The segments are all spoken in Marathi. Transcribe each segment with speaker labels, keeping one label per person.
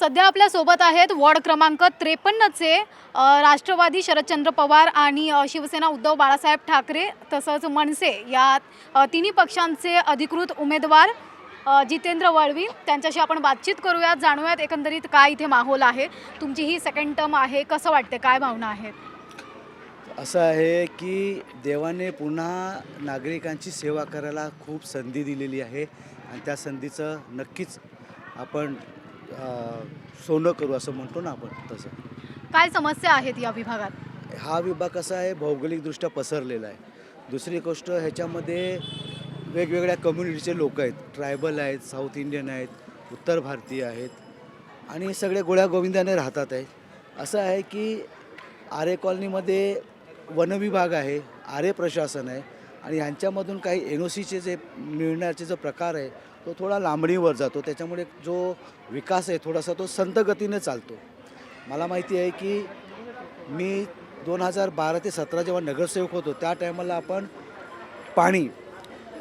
Speaker 1: सध्या आपल्यासोबत आहेत वॉर्ड क्रमांक त्रेपन्नचे राष्ट्रवादी शरदचंद्र पवार आणि शिवसेना उद्धव बाळासाहेब ठाकरे तसंच मनसे या तिन्ही पक्षांचे अधिकृत उमेदवार जितेंद्र वळवी. त्यांच्याशी आपण बातचीत करूयात जाणूयात एकंदरीत काय इथे माहोल आहे. तुमची ही सेकंड टर्म आहे. कसं वाटते काय भावना आहेत?
Speaker 2: असं आहे की देवाने पुन्हा नागरिकांची सेवा करायला खूप संधी दिलेली आहे. आणि त्या संधीचं नक्कीच आपण सोनं करू असं म्हणतो ना आपण तसं.
Speaker 1: काय समस्या आहेत या विभागात?
Speaker 2: हा विभाग कसा आहे भौगोलिकदृष्ट्या पसरलेला आहे. दुसरी गोष्ट ह्याच्यामध्ये वेगवेगळ्या कम्युनिटीचे लोक आहेत. ट्रायबल आहेत साऊथ इंडियन आहेत उत्तर भारतीय आहेत आणि सगळे गोळ्या गोविंदाने राहतात आहे. असं आहे की आरे कॉलनीमध्ये वनविभाग आहे आरे प्रशासन आहे आणि ह्यांच्यामधून काही एन ओ सीचे जे मिळण्याचे जो प्रकार आहे तो थोडा लांबणीवर जातो. त्याच्यामुळे जो विकास आहे थोडासा तो संतगतीने चालतो. मला माहिती आहे की मी दोन हजार बारा ते सतरा जेव्हा नगरसेवक होतो त्या टायमाला आपण पाणी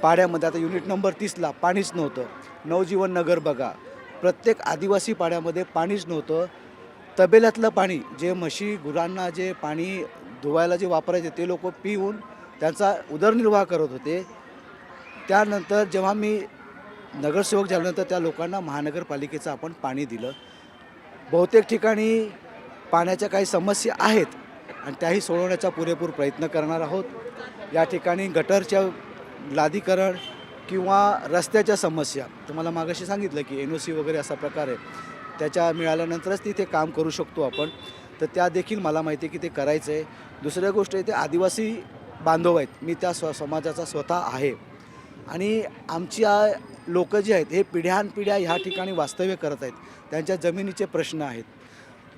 Speaker 2: पाड्यामध्ये आता युनिट नंबर तीसला पाणीच नव्हतं. नवजीवन नगर बघा. प्रत्येक आदिवासी पाड्यामध्ये पाणीच नव्हतं. तबेल्यातलं पाणी जे म्हशी गुरांना जे पाणी धुवायला जे वापरायचे ते लोक पिऊन त्यांचा उदरनिर्वाह करत होते. त्यानंतर जेव्हा मी नगरसेवक झाल्यानंतर त्या लोकांना महानगरपालिकेचं आपण पाणी दिलं. बहुतेक ठिकाणी पाण्याच्या काही समस्या आहेत आणि त्याही सोडवण्याचा पुरेपूर प्रयत्न करणार आहोत. या ठिकाणी गटरच्या लादीकरण किंवा रस्त्याच्या समस्या तुम्हाला मागाशी सांगितलं की एन ओ सी वगैरे असा प्रकार आहे त्याच्या मिळाल्यानंतरच तिथे काम करू शकतो आपण. तर त्या देखील मला माहिती आहे की ते करायचं आहे. दुसऱ्या गोष्ट इथे आदिवासी बांधव आहेत. मी त्या स्व समाजाचा स्वतः आहे. आणि आमच्या लोक जे आहेत हे पिढ्यानपिढ्या ह्या ठिकाणी वास्तव्य करत आहेत. त्यांच्या जमिनीचे प्रश्न आहेत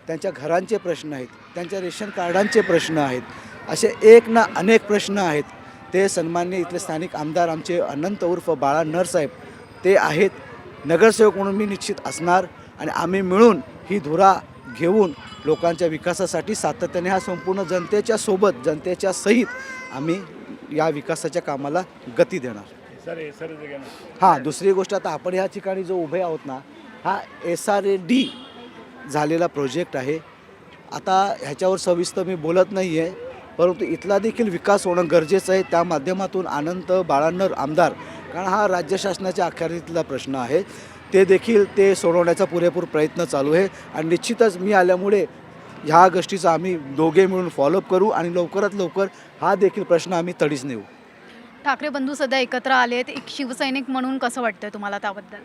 Speaker 2: त्यांच्या घरांचे प्रश्न आहेत त्यांच्या रेशन कार्डांचे प्रश्न आहेत असे एक ना अनेक प्रश्न आहेत. ते सन्मान्य इथले स्थानिक आमदार आमचे अनंत उर्फ बाळा नरसाहेब ते आहेत. नगरसेवक म्हणून मी निश्चित असणार आणि आम्ही मिळून ही धुरा घेऊन लोकांच्या विकासासाठी सातत्याने हा संपूर्ण जनतेच्या सोबत जनतेच्या सहित आम्ही या विकासाच्या कामाला गती देणार. हां दुसरी गोष्ट आता आपण ह्या ठिकाणी जो उभे आहोत ना हा एस आर ए डी झालेला प्रोजेक्ट आहे. आता ह्याच्यावर सविस्तर मी बोलत नाही आहे परंतु इथला देखील विकास होणं गरजेचं आहे. त्या माध्यमातून आनंद बाळांनर आमदार कारण हा राज्य शासनाच्या अखत्यारीतला प्रश्न आहे. ते देखील ते सोडवण्याचा पुरेपूर प्रयत्न चालू आहे. आणि निश्चितच मी आल्यामुळे ह्या गोष्टीचा आम्ही दोघे मिळून फॉलोअप करू आणि लवकरात लवकर हा देखील प्रश्न आम्ही तडीच नेऊ.
Speaker 1: ठाकरे बंधू सध्या एकत्र आलेत एक शिवसैनिक म्हणून कसं वाटतंय तुम्हाला त्याबद्दल?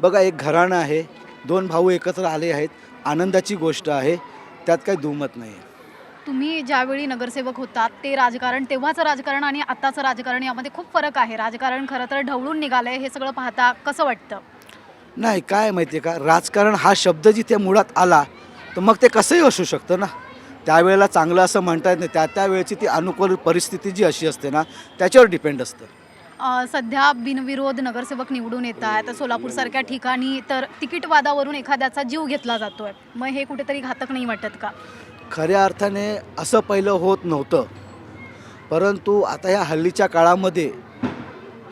Speaker 2: बघा एक घराणं आहे. दोन भाऊ एकत्र आले आहेत. आनंदाची गोष्ट आहे. त्यात काही दुमत नाही
Speaker 1: तुम्ही ज्यावेळी नगरसेवक होतात ते राजकारण तेव्हाचं राजकारण आणि आत्ताचं राजकारण यामध्ये खूप फरक आहे. राजकारण खरं तर ढवळून निघालंय हे सगळं पाहता कसं वाटतं?
Speaker 2: नाही काय माहिती आहे का? राजकारण हा शब्द जिथे मुळात आला तर मग ते कसंही असू शकतं ना? त्यावेळेला चांगलं असं म्हणता येत नाही. त्या त्यावेळेची ती अनुकूल परिस्थिती जी अशी असते ना त्याच्यावर डिपेंड असतं.
Speaker 1: अं, सध्या बिनविरोध नगरसेवक निवडून येत आहेत सोलापूरसारख्या ठिकाणी तर तिकीट वादावरून एखाद्याचा जीव घेतला जातोय. मग हे कुठेतरी घातक नाही वाटत का?
Speaker 2: खऱ्या अर्थाने असं पहिलं होत नव्हतं. परंतु आता ह्या हल्लीच्या काळामध्ये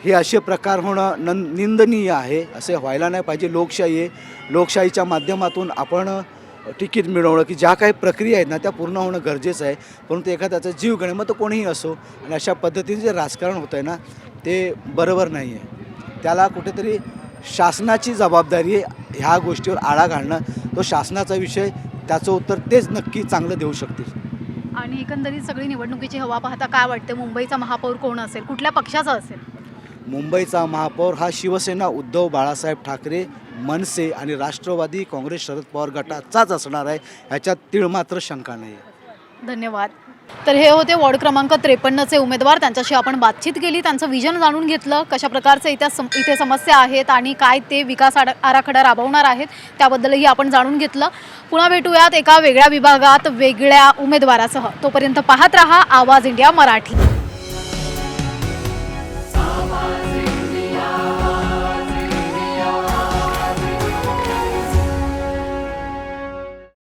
Speaker 2: हे असे प्रकार होणं नं निंदनीय आहे. असे व्हायला नाही पाहिजे. लोकशाही आहे. लोकशाहीच्या माध्यमातून आपण तिकीट मिळवणं की ज्या काही प्रक्रिया आहेत ना त्या पूर्ण होणं गरजेचं आहे. परंतु एखाद्याचा जीव घेणं मग तो कोणीही असो आणि अशा पद्धतीने जे राजकारण होतं आहे ना ते बरोबर नाही आहे. त्याला कुठेतरी शासनाची जबाबदारी आहे ह्या गोष्टीवर आळा घालणं. तो शासनाचा विषय त्याचं उत्तर तेच नक्की चांगलं देऊ शकतील.
Speaker 1: आणि एकंदरीत सगळी निवडणुकीची हवा पाहता काय वाटते? मुंबईचा महापौर कोण असेल? कुठल्या पक्षाचा असेल?
Speaker 2: मुंबईचा महापौर हा शिवसेना उद्धव बाळासाहेब ठाकरे मनसे आणि राष्ट्रवादी काँग्रेस शरद पवार गटाचाच असणार आहे. ह्याच्यात तीळ मात्र शंका नाही आहे
Speaker 1: धन्यवाद. तर हे होते वॉर्ड क्रमांक त्रेपन्नचे उमेदवार. त्यांच्याशी आपण बातचीत केली त्यांचं विजन जाणून घेतलं कशा प्रकारचे इथे सम इथे समस्या आहेत आणि काय ते विकास आड आराखडा राबवणार आहेत त्याबद्दलही आपण जाणून घेतलं. पुन्हा भेटूयात एका वेगळ्या विभागात वेगळ्या उमेदवारासह. तोपर्यंत पाहत रहा आवाज इंडिया मराठी.